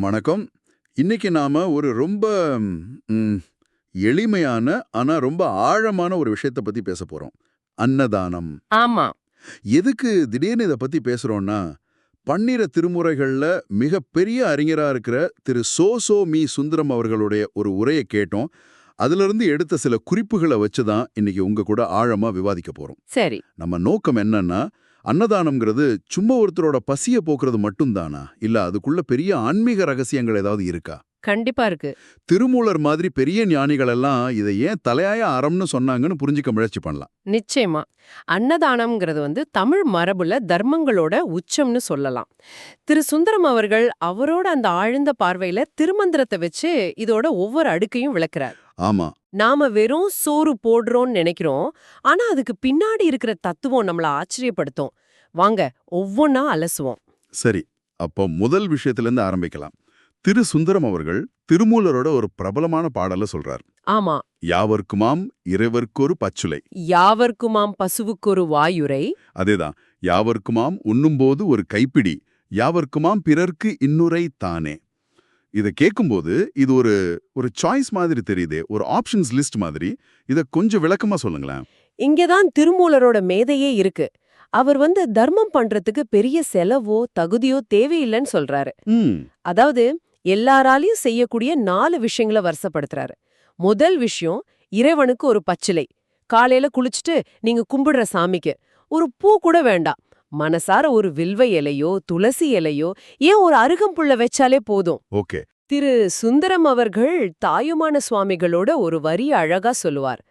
வணக்கம். இன்னைக்கு நாம ஒரு ரொம்ப எளிமையான ஆனா ரொம்ப ஆழமான ஒரு விஷயத்தை பத்தி பேச போறோம். அன்னதானம். ஆமா. எதுக்கு திடீர்னு இதை பத்தி பேசுறோம்னா பன்னிர திருமுறைகள்ல மிக பெரிய அறிஞரா இருக்கிற திரு சோ சோ மீ சுந்தரம் அவர்களுடைய ஒரு உரையை கேட்டோம். அதுல இருந்து எடுத்த சில குறிப்புகளை வச்சு தான் இன்னைக்கு உங்க கூட ஆழமா விவாதிக்க போறோம். சரி. நம்ம நோக்கம் என்னன்னா அன்னதானம்ங்கிறது சும்மா ஒருத்தரோட பசிய போக்குறது மட்டும்தானா? இல்ல அதுக்குள்ள பெரிய ஆன்மீக ரகசியங்கள் ஏதாவது இருக்கா? கண்டிப்பா இருக்கு. திருமூலர் மாதிரி பெரிய ஞானிகள் எல்லாம் இதை ஏன் தலையாய அறம்னு சொன்னாங்கன்னு புரிஞ்சுக்க முயற்சி பண்ணலாம். நிச்சயமா. அன்னதானம்ங்கிறது வந்து தமிழ் மரபுல தர்மங்களோட உச்சம்னு சொல்லலாம். திரு சுந்தரம் அவர்கள் அவரோட அந்த ஆழ்ந்த பார்வையில திருமந்திரத்தை வச்சு இதோட ஒவ்வொரு அடுக்கையும் விளக்குறார். ஆமா. நாம வெறும் சோறு போடுறோம்னு நினைக்கிறோம். ஆனா அதுக்கு பின்னாடி இருக்கிற தத்துவம் நம்மள ஆச்சரியப்படுத்தும். வாங்க ஒவ்வொன்னா அலசுவோம். சரி அப்போ முதல் விஷயத்துல இருந்து ஆரம்பிக்கலாம். திரு சுந்தரம் அவர்கள் திருமூலரோட ஒரு பிரபலமான பாடல சொல்றார். ஆமா. யாவர்க்குமாம் இறைவர்க்கொரு பச்சுலை. யாவர்க்குமாம் பசுவுக்கொரு வாயுரை. அதேதான் யாவர்க்குமாம் உண்ணும்போது ஒரு கைப்பிடி யாவர்க்குமாம் பிறர்க்கு இன்னுரை தானே. இதை கேட்கும்போது இது ஒரு ஒரு சாய்ஸ் மாதிரி தெரியுதே ஒரு ஆப்ஷன்ஸ் லிஸ்ட் மாதிரி. இதை கொஞ்சம் விளக்கமா சொல்லுங்களேன். இங்கதான் திருமூலரோட மேதையே இருக்கு. அவர் வந்து தர்மம் பண்றதுக்கு பெரிய செலவோ தகுதியோ தேவையில்லைன்னு சொல்றாரு. அதாவது எல்லாராலையும் செய்யக்கூடிய நாலு விஷயங்களை வருஷப்படுத்துறாரு முதல் விஷயம் இறைவனுக்கு ஒரு பச்சிலை. காலையில குளிச்சுட்டு நீங்க கும்பிடுற சாமிக்கு. ஒரு பூ கூட வேண்டாம். மனசார ஒரு வில்வ இலையோ துளசி இலையோ ஏன் ஒரு அருகம்புள்ள வச்சாலே போதும்? ஓகே. திரு சுந்தரம் அவர்கள் தாயுமான சுவாமிகளோட ஒரு வரி அழகா சொல்லுவார்.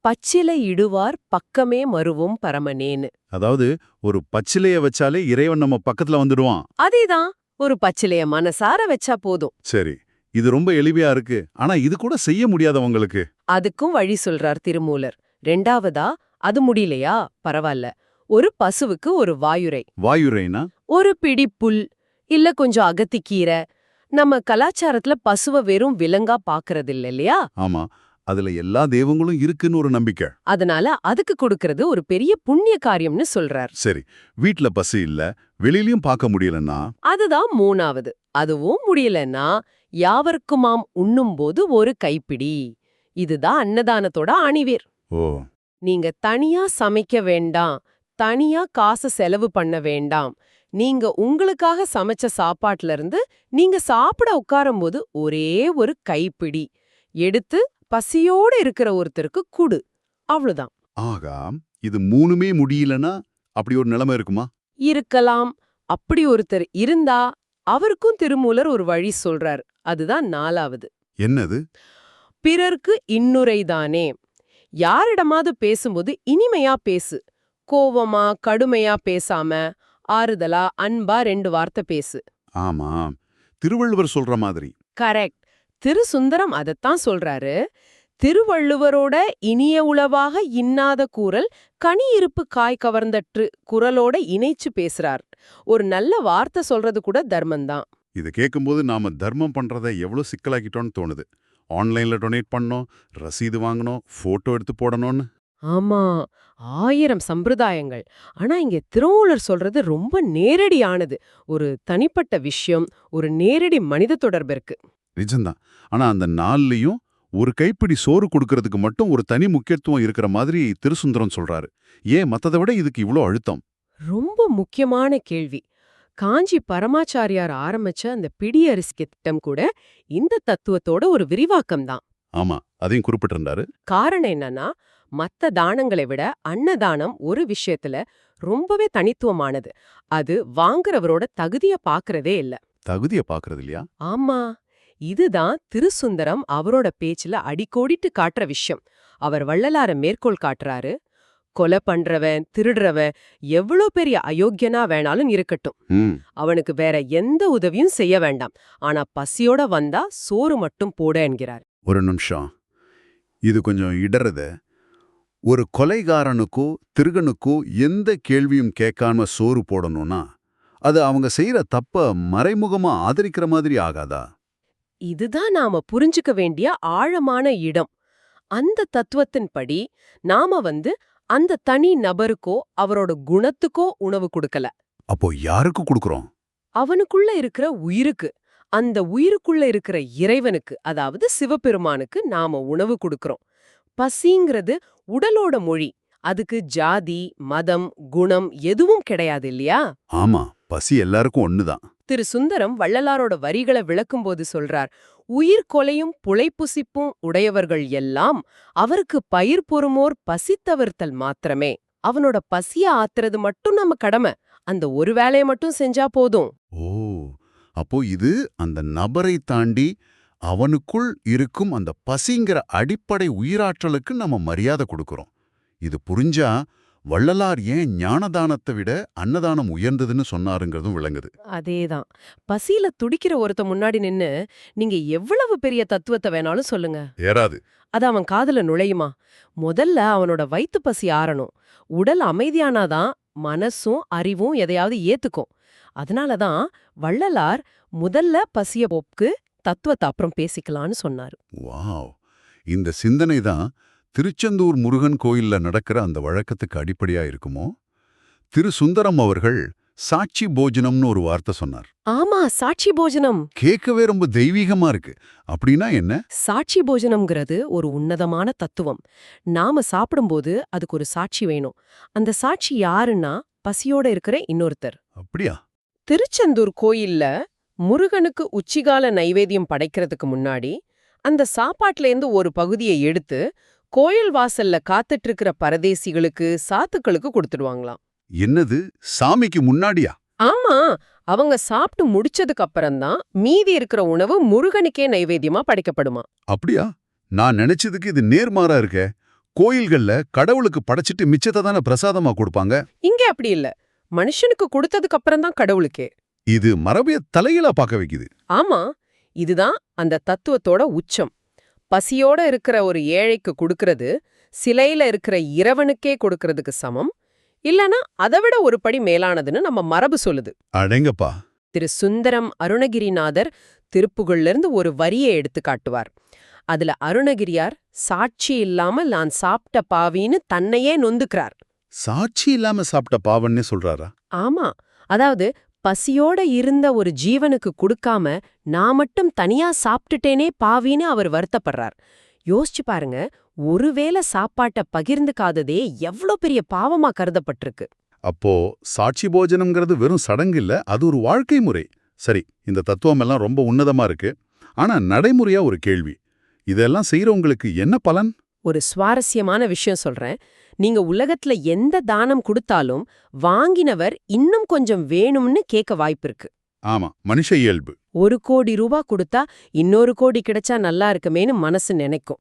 பச்சிலை இடுவார் பக்கமே மருவும் பரமனேன்னு. அதாவது ஒரு பச்சிலைய வச்சாலே இறைவன் நம்ம பக்கத்துல வந்துடுவான். அதேதான் ஒரு பச்சிலைய மனசார வச்சா போதும். சரி இது ரொம்ப எளிமையா இருக்கு. ஆனா இது கூட செய்ய முடியாதவங்களுக்கு. அதுக்கும் வழி சொல்றார் திருமூலர். ரெண்டாவதா அது முடியலையா? பரவாயில்ல. ஒரு பசுவுக்கு ஒரு வாயுரை வாயுரைனா ஒரு பிடி புல் இல்ல கொஞ்சம் அகத்திக்கீரை நம்ம கலாச்சாரத்துல பசுவ வெறும் விலங்கா பாக்குறது இல்ல இல்லையா? ஆமா. அதுல எல்லா தெய்வங்களும் இருக்குன்னு ஒரு நம்பிக்கை. அதனால அதுக்கு கொடுக்கறது ஒரு பெரிய புண்ணிய காரியம்னு சொல்றார். சரி. வீட்ல பசி இல்ல வெளியிலயும் பார்க்க முடியலன்னா? அதுதான் மூணாவது. அதுவும் முடியலன்னா யாவர்க்குமாம் உண்ணும்போது ஒரு கைப்பிடி. இதுதான் அன்னதானத்தோட அணிவேர். ஓ. நீங்க தனியா சமைக்க வேண்டாம். தனியா காசு செலவு பண்ண வேண்டாம். நீங்க உங்களுக்காக சமைச்ச சாப்பாட்டுல இருந்து நீங்க சாப்பிட உட்காரும்போது ஒரே ஒரு கைப்பிடி. எடுத்து பசியோட இருக்கிற ஒருத்தருக்கு குடு. அவ்வளவுதான் ஆகா இது மூணுமே முடியலனா அப்படி ஒரு நிலைமை இருக்குமா? இருக்கலாம். அப்படி ஒருத்தர் இருந்தா அவருக்கும் திருமூலர் ஒரு வழி சொல்றார். அதுதான் நாலாவது. என்னது? பிறர்க்கு இன்னுரைதானே. யாரிடமாவது பேசும்போது இனிமையா பேசு. கோவமா கடுமையா பேசாம ஆறுதலா அன்பா ரெண்டு வார்த்தை பேசு. ஆமா. திருவள்ளுவர் சொல்ற மாதிரி. கரெக்ட். திரு சுந்தரம் அதத்தான் சொல்றாரு. திருவள்ளுவரோட இனிய உளவாக இன்னாத கூறல் கனி இருப்பு காய் கவர்ந்தற்று குரலோட இணைச்சு பேசுறார். ஒரு நல்ல வார்த்தை சொல்றது கூட தர்மம்தான் இதை கேட்கும்போது நாம தர்மம் பண்றதை எவ்வளவு சிக்கலாக்கிட்டோம்னு தோணுது. ஆன்லைன்ல டொனேட் பண்ணோம் ரசீது வாங்கணும் போட்டோ எடுத்து போடணும்னு. ஆமா ஆயிரம் சம்பிரதாயங்கள். ஆனா இங்க திருமூலர் சொல்றது ரொம்ப நேரடியானது. ஒரு தனிப்பட்ட விஷயம் ஒரு நேரடி மனித தொடர்பு இருக்கு. நிஜம்தான். ஆனா அந்த நாள்லயும் ஒரு கைப்பிடி சோறு கொடுக்கறதுக்கு மட்டும் ஒரு தனி முக்கியத்துவம் இருக்கிற மாதிரி திருசுந்தரம் சொல்றாரு. ஏன்? மத்ததை விட இதுக்கு இவ்ளோ அழுத்தம். ரொம்ப முக்கியமான கேள்வி. காஞ்சி பரமாச்சாரியார் ஆரம்பிச்ச அந்த பிடி அரிசி திட்டம் கூட இந்த தத்துவத்தோட ஒரு விரிவாக்கம் தான் ஆமா அதையும் குறிப்பிட்டிருந்தாரு. காரணம் என்னன்னா மத்த தானங்களை விட அன்னதானம் ஒரு விஷயத்துல ரொம்பவே தனித்துவமானது. அது வாங்குறவரோட தகுதிய பாக்குறதே இல்ல. தகுதிய பாக்குறது இல்லையா? ஆமா. இதுதான் திருசுந்தரம் அவரோட பேச்சுல அடிக்கோடிட்டு காட்டுற விஷயம். அவர் வள்ளலார மேற்கோள் காட்டுறாரு. கொலை பண்றவன் திருடுறவன் எவ்வளோ பெரிய அயோக்கியனா வேணாலும் இருக்கட்டும். அவனுக்கு வேற எந்த உதவியும் செய்ய வேண்டாம். ஆனா பசியோட வந்தா சோறு மட்டும் போட என்கிறார். ஒரு நிமிஷம். இது கொஞ்சம் இடறது. ஒரு கொலைகாரனுக்கோ திருகனுக்கோ எந்த கேள்வியும் கேட்காம சோறு போடணும்னா அது அவங்க செய்யற தப்ப மறைமுகமா ஆதரிக்கிற மாதிரி ஆகாதா? இதுதான் நாம புரிஞ்சுக்க வேண்டிய ஆழமான இடம். அந்த தத்துவத்தின்படி நாம வந்து அந்த தனி நபருக்கோ அவரோட குணத்துக்கோ உணவு கொடுக்கல. அப்போ யாருக்கு கொடுக்கறோம்? அவனுக்குள்ள இருக்கிற உயிருக்கு. அந்த உயிருக்குள்ள இருக்கிற இறைவனுக்கு அதாவது சிவபெருமானுக்கு நாம உணவு கொடுக்கறோம். பசிங்கிறது உடலோட மொழி. அதுக்கு ஜாதி மதம் குணம் எதுவும் கிடையாது இல்லையா? ஆமா பசி எல்லாருக்கும் ஒண்ணுதான். திரு சுந்தரம் வள்ளலாரோட வரிகளை விளக்கும்போது சொல்றார் உயிர் கொலையும் புழைப்புசிப்பும் உடையவர்கள் எல்லாம் அவருக்கு பயிர் பொறுமோர் பசித்தவர்த்தல் மாத்திரமே. அவனோட பசிய ஆத்துறது மட்டும் நம்ம கடமை. அந்த ஒரு வேலையை மட்டும் செஞ்சா போதும். ஓ அப்போ இது அந்த நபரை தாண்டி அவனுக்குள் இருக்கும் அந்த பசிங்கிற அடிப்படை உயிராற்றலுக்கு நம்ம மரியாதை கொடுக்கறோம். இது புரிஞ்சா வள்ளலார் ஏன் ஞானதானத்தை விட அன்னதானம் உயர்ந்ததுன்னு சொன்னாருங்கிறதும் விளங்குது. அதேதான். பசியில துடிக்கிற ஒருத்த முன்னாடி நின்னு நீங்க எவ்வளவு பெரிய தத்துவத்தை வேணாலும் சொல்லுங்க. ஏறாது. அது அவன் காதுல நுழையுமா? முதல்ல அவனோட வயித்து பசி ஆறணும். உடல் அமைதியானாதான் மனசும் அறிவும் எதையாவது ஏத்துக்கும். அதனாலதான் வள்ளலார் முதல்ல பசிய போக்கு தத்துவத்தை அப்புறம் பேசிக்கலான்னு சொன்னாரு. வாவ்! இந்த சிந்தனை தான் திருச்செந்தூர் முருகன் கோயில்ல நடக்கிற அந்த வழக்கத்துக்கு அடிப்படையா இருக்குமோ? திரு சுந்தரம் அவர்கள் சாட்சி போஜனம்னு ஒரு வார்த்தை சொன்னார். ஆமா சாட்சி போஜனம். கேட்கவே ரொம்ப தெய்வீகமா இருக்கு. அப்படின்னா என்ன? சாட்சி போஜனம்ங்கிறது ஒரு உன்னதமான தத்துவம். நாம சாப்பிடும்போது அதுக்கு ஒரு சாட்சி வேணும். அந்த சாட்சி யாருன்னா பசியோட இருக்கிற இன்னொருத்தர். அப்படியா? திருச்செந்தூர் கோயில்ல முருகனுக்கு உச்சிகால நைவேத்தியம் படைக்கிறதுக்கு முன்னாடி அந்த சாப்பாட்டுலேருந்து ஒரு பகுதியை எடுத்து கோயில் வாசல்ல காத்துட்டு இருக்கிற பரதேசிகளுக்கு சாத்துக்களுக்கு கொடுத்துடுவாங்களாம். என்னது? சாமிக்கு முன்னாடியா? ஆமா அவங்க சாப்பிட்டு முடிச்சதுக்கு அப்புறம்தான் மீதி இருக்கிற உணவு முருகனுக்கே நைவேத்தியமா படைக்கப்படுமா. அப்படியா? நான் நினைச்சதுக்கு இது நேர்மாறா இருக்கே. கோயில்கள்ல கடவுளுக்கு படைச்சிட்டு மிச்சத்தை தானே பிரசாதமா கொடுப்பாங்க? இங்க அப்படி இல்ல. மனுஷனுக்கு கொடுத்ததுக்கு அப்புறம் தான் கடவுளுக்கே. இது மரபிய தலையிலா பார்க்க வைக்குது. ஆமா இதுதான் அந்த தத்துவத்தோட உச்சம். பசியோட இருக்கிற ஒரு ஏழைக்கு கொடுக்கறது சிலையில இருக்கிற இறைவனுக்கே கொடுக்கறதுக்கு சமம். இல்லனா அதை விட ஒரு படி மேலானதுன்னு நம்ம மரபு சொல்லுது. அடேங்கப்பா. திரு சுந்தரம் அருணகிரிநாதர் திருப்புகள்ல இருந்து ஒரு வரியை எடுத்து காட்டுவார். அதுல அருணகிரியார் சாட்சி இல்லாம நான் சாப்பிட்ட பாவின்னு தன்னையே நொந்துக்கிறார். சாட்சி இல்லாம சாப்பிட்ட பாவன்னே சொல்றாரா? ஆமா அதாவது பசியோட இருந்த ஒரு ஜீவனுக்கு கொடுக்காம நான் மட்டும் தனியா சாப்பிட்டுட்டேனே பாவின்னு அவர் வருத்தப்படுறார். யோசிச்சு பாருங்க ஒருவேளை சாப்பாட்ட பகிர்ந்துக்காததே எவ்ளோ பெரிய பாவமா கருதப்பட்டிருக்கு. அப்போ சாட்சி போஜனம்ங்கிறது வெறும் சடங்கு இல்ல அது ஒரு வாழ்க்கை முறை. சரி இந்த தத்துவம் எல்லாம் ரொம்ப உன்னதமா இருக்கு. ஆனா நடைமுறையா ஒரு கேள்வி. இதெல்லாம் செய்யறவங்களுக்கு என்ன பலன்? ஒரு சுவாரஸ்யமான விஷயம் சொல்றேன். நீங்க உலகத்துல எந்த தானம் கொடுத்தாலும் வாங்கினவர் இன்னும் கொஞ்சம் வேணும்னு கேட்க வாய்ப்பிருக்கு ஆமா மனுஷ இயல்பு. ஒரு கோடி ரூபா கொடுத்தா இன்னொரு கோடி கிடைச்சா நல்லா இருக்குமேன்னு மனசு நினைக்கும்.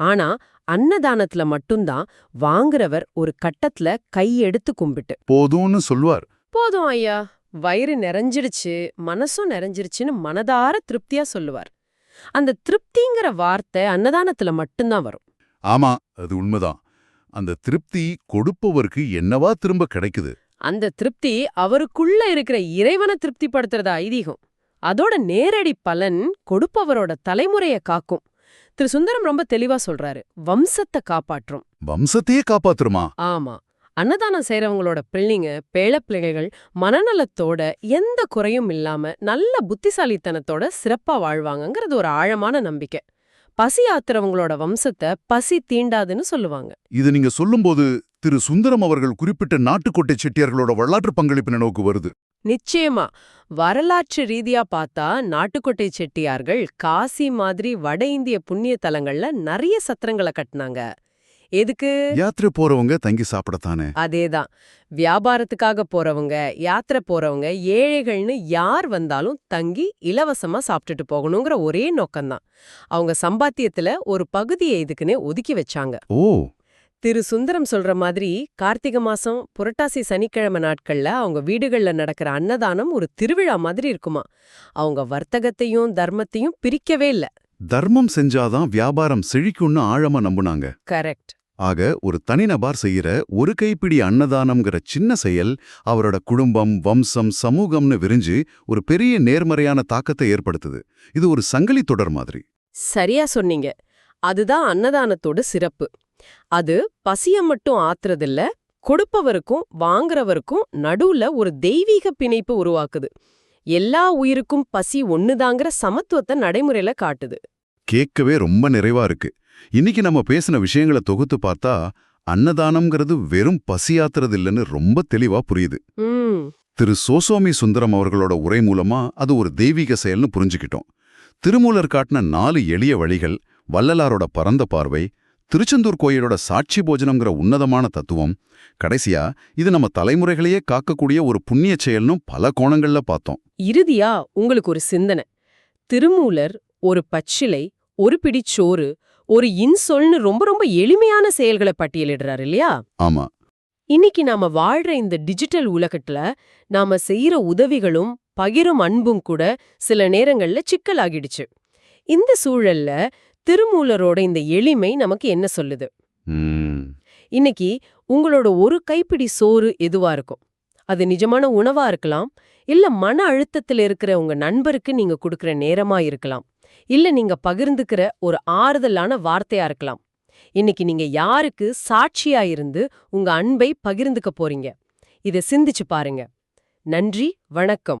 ஆனா அன்னதானத்துல மட்டும்தான் வாங்குறவர் ஒரு கட்டத்துல கையெடுத்து கும்பிட்டு. போதும்னு சொல்வார் போதும் ஐயா. வயிறு நிறைஞ்சிடுச்சு மனசும் நிறைஞ்சிருச்சுன்னு மனதார திருப்தியா சொல்லுவார். அந்த திருப்திங்கிற வார்த்தை அன்னதானத்துல மட்டும்தான் வரும். ஆமா அது உண்மைதான். அந்த திருப்தி கொடுப்பவருக்கு என்னவா திரும்ப கிடைக்குது? அந்த திருப்தி அவருக்குள்ள இருக்கிற இறைவனை திருப்திப்படுத்துறது ஐதீகம். அதோட நேரடி பலன் கொடுப்பவரோட தலைமுறைய காக்கும். திரு சுந்தரம் ரொம்ப தெளிவா சொல்றாரு வம்சத்தை காப்பாற்றும். வம்சத்தையே காப்பாத்துருமா? ஆமா அன்னதானம் செய்றவங்களோட பிள்ளைங்க பேழ பிள்ளைகள் மனநலத்தோட எந்த குறையும் இல்லாம நல்ல புத்திசாலித்தனத்தோட சிறப்பா வாழ்வாங்கங்கிறது ஒரு ஆழமான நம்பிக்கை. பசி ஆத்துறவங்களோட வம்சத்தை பசி தீண்டாதுன்னு சொல்லுவாங்க. இது நீங்க சொல்லும்போது திரு சுந்தரம் அவர்கள் குறிப்பிட்ட நாட்டுக்கோட்டை செட்டியார்களோட வரலாற்று பங்களிப்பு நினைவுக்கு வருது. நிச்சயமா. வரலாற்று ரீதியா பார்த்தா நாட்டுக்கோட்டை செட்டியார்கள் காசி மாதிரி வட இந்திய புண்ணிய தலங்கள்ல நிறைய சத்திரங்களை கட்டினாங்க. எதுக்கு? யாத்திரை போறவங்க தங்கி சாப்பிடத்தானே? அதேதான். வியாபாரத்துக்காக போறவங்க யாத்திரை போறவங்க ஏழைகள்னு யார் வந்தாலும் தங்கி இலவசமா சாப்பிட்டுட்டு போகணுங்கிற ஒரே நோக்கம்தான். அவங்க சம்பாத்தியத்துல ஒரு பகுதியை இதுக்குன்னே ஒதுக்கி வச்சாங்க. ஓ! திரு சுந்தரம் சொல்ற மாதிரி கார்த்திகை மாசம் புரட்டாசி சனிக்கிழமை நாட்கள்ல அவங்க வீடுகள்ல நடக்கிற அன்னதானம் ஒரு திருவிழா மாதிரி இருக்குமா. அவங்க வர்த்தகத்தையும் தர்மத்தையும் பிரிக்கவே இல்ல. தர்மம் செஞ்சாதான் வியாபாரம் செழிக்கும்னு ஆழமா நம்புனாங்க. கரெக்ட். ஆக ஒரு தனிநபர் செய்யற ஒரு கைப்பிடி அன்னதானம்ங்கிற சின்ன செயல் அவரோட குடும்பம் வம்சம் சமூகம்னு விரிஞ்சு ஒரு பெரிய நேர்மறையான தாக்கத்தை ஏற்படுத்துது. இது ஒரு சங்கிலி தொடர் மாதிரி. சரியா சொன்னீங்க. அதுதான் அன்னதானத்தோட சிறப்பு. அது பசிய மட்டும் ஆத்துறதில்ல கொடுப்பவருக்கும் வாங்குறவருக்கும் நடுவுல ஒரு தெய்வீக பிணைப்பு உருவாக்குது. எல்லா உயிருக்கும் பசி ஒண்ணுதாங்கிற சமத்துவத்தை நடைமுறையில காட்டுது. கேட்கவே ரொம்ப நிறைவா இருக்கு. இன்னைக்கு நம்ம பேசின விஷயங்களை தொகுத்து பார்த்தா அன்னதானம்ங்கிறது வெறும் பசியாத்துறது இல்லைன்னு ரொம்ப தெளிவா புரியுது. திரு சோசோமி சுந்தரம் அவர்களோட உரை மூலமா அது ஒரு தெய்வீக செயல்னு புரிஞ்சுக்கிட்டோம். திருமூலர் காட்டின நாலு எளிய வழிகள் வள்ளலாரோட பரந்த பார்வை திருச்செந்தூர் கோயிலோட சாட்சி போஜனம்ங்கிற உன்னதமான தத்துவம் கடைசியா இது நம்ம தலைமுறைகளையே காக்கக்கூடிய ஒரு புண்ணிய செயல்னும் பல கோணங்கள்ல பார்த்தோம். இறுதியா உங்களுக்கு ஒரு சிந்தனை. திருமூலர் ஒரு பச்சிலை ஒரு பிடி சோறு ஒரு இன்சொல்னு ரொம்ப ரொம்ப எளிமையான செயல்களை பட்டியலிடுறாரு இல்லையா? ஆமா. இன்னைக்கு நாம வாழ்ற இந்த டிஜிட்டல் உலகத்துல நாம செய்யற உதவிகளும் பகிரும் அன்பும் கூட சில நேரங்கள்ல சிக்கலாகிடுச்சு. இந்த சூழல்ல திருமூலரோட இந்த எளிமை நமக்கு என்ன சொல்லுது? இன்னைக்கு உங்களோட ஒரு கைப்பிடி சோறு எதுவா இருக்கும்? அது நிஜமான உணவா இருக்கலாம் இல்ல மன அழுத்தத்துல இருக்கிற உங்க நண்பருக்கு நீங்க கொடுக்கிற நேரமா இருக்கலாம். இல்ல நீங்க பகிர்ந்துக்கிற ஒரு ஆறுதலான வார்த்தையா இருக்கலாம். இன்னைக்கு நீங்க யாருக்கு சாட்சியா இருந்து உங்க அன்பை பகிர்ந்துக்க போறீங்க? இத சிந்திச்சு பாருங்க. நன்றி வணக்கம்.